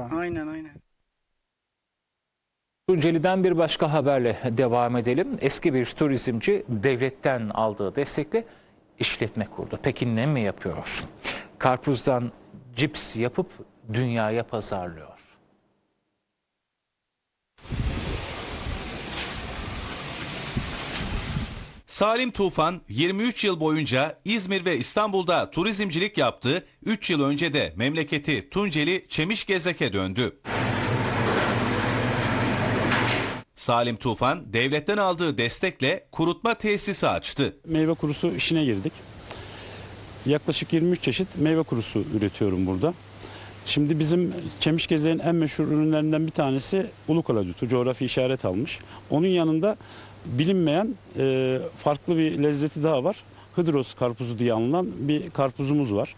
Aynen aynen. Tunceli'den bir başka haberle devam edelim. Eski bir turizmci devletten aldığı destekle işletme kurdu. Peki ne mi yapıyor? Karpuzdan cips yapıp dünyaya pazarlıyor. Salim Tufan 23 yıl boyunca İzmir ve İstanbul'da turizmcilik yaptı. 3 yıl önce de memleketi Tunceli Çemişgezek'e döndü. Salim Tufan devletten aldığı destekle kurutma tesisi açtı. meyve kurusu işine girdik. Yaklaşık 23 çeşit meyve kurusu üretiyorum burada. Şimdi bizim Çemişgeze'nin en meşhur ürünlerinden bir tanesi ulu kaladutu, coğrafi işaret almış. Onun yanında bilinmeyen e, farklı bir lezzeti daha var. Hıdros karpuzu diye anılan bir karpuzumuz var.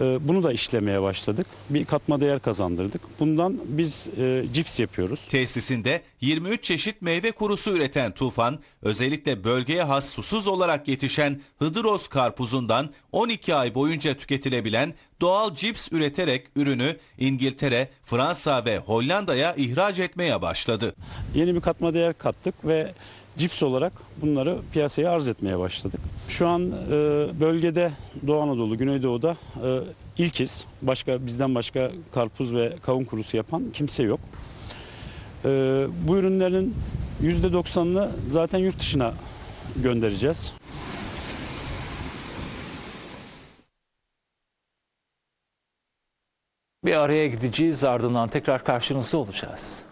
E, bunu da işlemeye başladık. Bir katma değer kazandırdık. Bundan biz e, cips yapıyoruz. Tesisinde 23 çeşit meyve kurusu üreten Tufan, özellikle bölgeye has susuz olarak yetişen Hıdıros karpuzundan 12 ay boyunca tüketilebilen doğal cips üreterek ürünü İngiltere, Fransa ve Hollanda'ya ihraç etmeye başladı. yeni bir katma değer kattık ve cips olarak bunları piyasaya arz etmeye başladık. Şu an e, bölgede Doğu Anadolu, Güneydoğu'da e, ilkiz. Başka bizden başka karpuz ve kavun kurusu yapan kimse yok. E, bu ürünlerin %90'ını zaten yurt dışına göndereceğiz. Bir araya gideceğiz ardından tekrar karşınızda olacağız.